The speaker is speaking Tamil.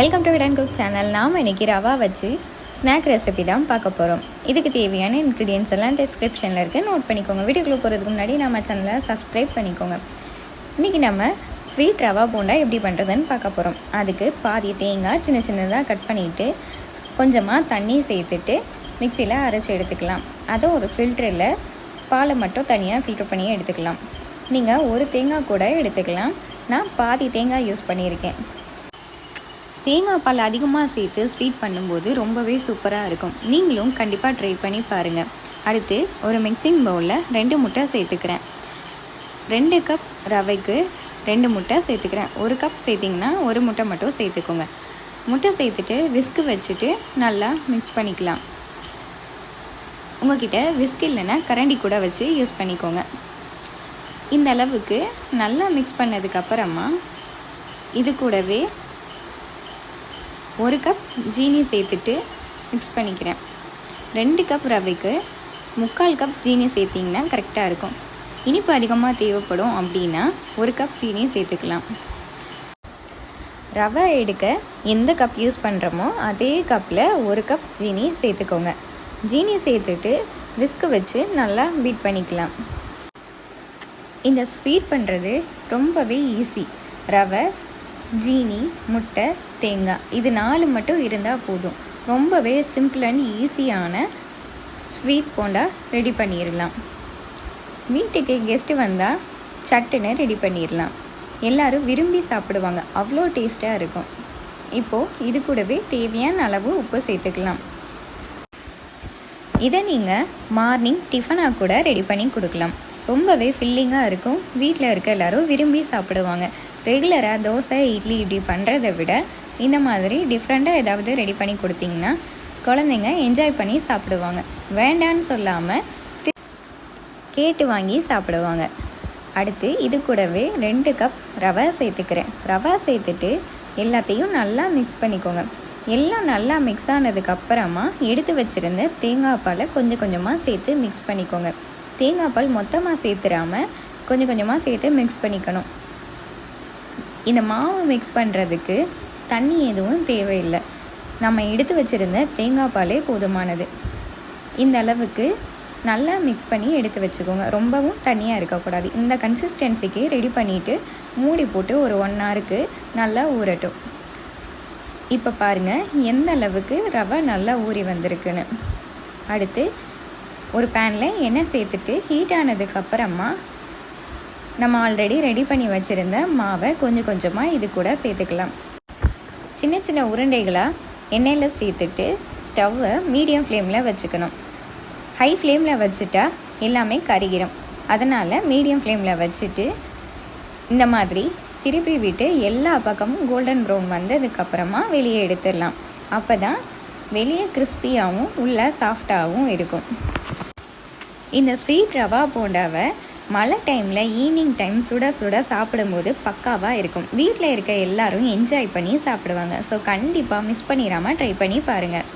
Welcome to Vidan cook channel நாம் இன்றைக்கி ரவா வச்சு ஸ்நாக் ரெசிபி தான் பார்க்க போகிறோம் இதுக்கு தேவையான இன்க்ரீடியன்ஸ் எல்லாம் டிஸ்கிரிப்ஷனில் இருக்குது நோட் பண்ணிக்கோங்க. வீடியோக்குள்ளே போகிறதுக்கு முன்னாடி நம்ம சேனலை சப்ஸ்கிரைப் பண்ணிக்கோங்க. இன்றைக்கி நம்ம ஸ்வீட் ரவா போண்டா எப்படி பண்ணுறதுன்னு பார்க்க போகிறோம் அதுக்கு பாதி தேங்காய் சின்ன சின்னதாக கட் பண்ணிவிட்டு கொஞ்சமாக தண்ணி சேர்த்துட்டு மிக்சியில் அரைச்சி எடுத்துக்கலாம். அதை ஒரு ஃபில்டரில் பாலை மட்டும் தனியாக ஃபில்டர் பண்ணி எடுத்துக்கலாம். நீங்கள் ஒரு தேங்காய் கூட எடுத்துக்கலாம். நான் பாதி தேங்காய் யூஸ் பண்ணியிருக்கேன். தேங்காய் பால் அதிகமாக சேர்த்து ஸ்வீட் பண்ணும்போது ரொம்பவே சூப்பராக இருக்கும். நீங்களும் கண்டிப்பாக ட்ரை பண்ணி பாருங்கள் அடுத்து ஒரு மிக்சிங் பவுலில் ரெண்டு முட்டை சேர்த்துக்கிறேன். ரெண்டு கப் ரவைக்கு ரெண்டு முட்டை சேர்த்துக்கிறேன். ஒரு கப் சேர்த்திங்கன்னா ஒரு முட்டை மட்டும் சேர்த்துக்கோங்க. முட்டை சேர்த்துட்டு விஸ்கு வச்சுட்டு நல்லா மிக்ஸ் பண்ணிக்கலாம். உங்ககிட்ட விஸ்க் இல்லைன்னா கரண்டி கூட வச்சு யூஸ் பண்ணிக்கோங்க. இந்த அளவுக்கு நல்லா மிக்ஸ் பண்ணதுக்கப்புறமா இது கூடவே ஒரு கப் ஜீனி சேர்த்துட்டு மிக்ஸ் பண்ணிக்கிறேன். ரெண்டு கப் ரவைக்கு முக்கால் கப் ஜீனி சேர்த்திங்கன்னா கரெக்டாக இருக்கும். இனிப்பு அதிகமாக தேவைப்படும் அப்படின்னா ஒரு கப் ஜீனி சேர்த்துக்கலாம். ரவை எடுக்க எந்த கப் யூஸ் பண்ணுறோமோ அதே கப்பில் ஒரு கப் ஜீனி சேர்த்துக்கோங்க. ஜீனி சேர்த்துட்டு விஸ்கு வச்சு நல்லா பீட் பண்ணிக்கலாம். இந்த ஸ்வீட் பண்ணுறது ரொம்பவே ஈஸி ரவை ஜீனி முட்டை தேங்காய். இது நாலு மட்டும் இருந்தால் போதும். ரொம்பவே சிம்பிள் அண்ட் ஈஸியான ஸ்வீட் போண்டா ரெடி பண்ணிடலாம் வீட்டுக்கு கெஸ்ட்டு வந்தால் சட்டுன்னு ரெடி பண்ணிடலாம் எல்லோரும் விரும்பி சாப்பிடுவாங்க. அவ்வளோ டேஸ்ட்டாக இருக்கும். இப்போது இது கூடவே தேவையான அளவு உப்பு சேர்த்துக்கலாம். இதை நீங்கள் மார்னிங் டிஃபனாக கூட ரெடி பண்ணி கொடுக்கலாம். ரொம்பவே ஃபில்லிங்காக இருக்கும். வீட்டில் இருக்க எல்லோரும் விரும்பி சாப்பிடுவாங்க. ரெகுலராக தோசை இட்லி இப்படி பண்ணுறதை விட இந்த மாதிரி டிஃப்ரெண்ட்டாக ஏதாவது ரெடி பண்ணி கொடுத்தீங்கன்னா குழந்தைங்க என்ஜாய் பண்ணி சாப்பிடுவாங்க. வேண்டான்னு சொல்லாமல் கேட்டு வாங்கி சாப்பிடுவாங்க. அடுத்து இது கூடவே ரெண்டு கப் ரவை சேர்த்துக்கிறேன். ரவை சேர்த்துட்டு எல்லாத்தையும் நல்லா மிக்ஸ் பண்ணிக்கோங்க. எல்லாம் நல்லா மிக்ஸ் ஆனதுக்கப்புறமா எடுத்து வச்சுருந்த தேங்காய் பாலை கொஞ்சம் கொஞ்சமாக சேர்த்து மிக்ஸ் பண்ணிக்கோங்க. தேங்காய் பால் மொத்தமாக சேர்த்துடாமல் கொஞ்சம் கொஞ்சமாக சேர்த்து மிக்ஸ் பண்ணிக்கணும். இந்த மாவு மிக்ஸ் பண்ணுறதுக்கு தண்ணி எதுவும் தேவையில்லை. நம்ம எடுத்து வச்சுருந்த தேங்காய் பாலே போதுமானது. இந்த அளவுக்கு நல்லா மிக்ஸ் பண்ணி எடுத்து வச்சுக்கோங்க. ரொம்பவும் தண்ணியாக இருக்கக்கூடாது. இந்த கன்சிஸ்டன்சிக்கு ரெடி பண்ணிவிட்டு மூடி போட்டு ஒரு ஒன் ஹவருக்கு நல்லா ஊறட்டும். இப்போ பாருங்கள் எந்த அளவுக்கு ரவை நல்லா ஊறி வந்திருக்குன்னு. அடுத்து ஒரு பேனில் எண்ணெய் சேர்த்துட்டு ஹீட் ஆனதுக்கப்புறமா நம்ம ஆல்ரெடி ரெடி பண்ணி வச்சுருந்த மாவை கொஞ்சம் கொஞ்சமாக இது கூட சேர்த்துக்கலாம். சின்ன சின்ன உருண்டைகளாக எண்ணெயில் சேர்த்துட்டு ஸ்டவ்வை மீடியம் ஃப்ளேமில் வச்சுக்கணும். ஹை ஃப்ளேமில் வச்சுட்டா எல்லாமே கருகிடும் அதனால் மீடியம் ஃப்ளேமில் வச்சுட்டு இந்த மாதிரி திருப்பி விட்டு எல்லா பக்கமும் கோல்டன் ப்ரௌன் வந்ததுக்கப்புறமா வெளியே எடுத்துடலாம். அப்போ தான் வெளியே கிறிஸ்பியாகவும் உள்ளே சாஃப்டாகவும் இருக்கும். இந்த ஸ்வீட் ரவா போண்டாவை மழை டைமில் ஈவினிங் டைம் சுட சுட சாப்பிடும்போது பக்காவாக இருக்கும். வீட்டில் இருக்க எல்லாரும் என்ஜாய் பண்ணி சாப்பிடுவாங்க. ஸோ கண்டிப்பாக மிஸ் பண்ணிடாமல் ட்ரை பண்ணி பாருங்கள்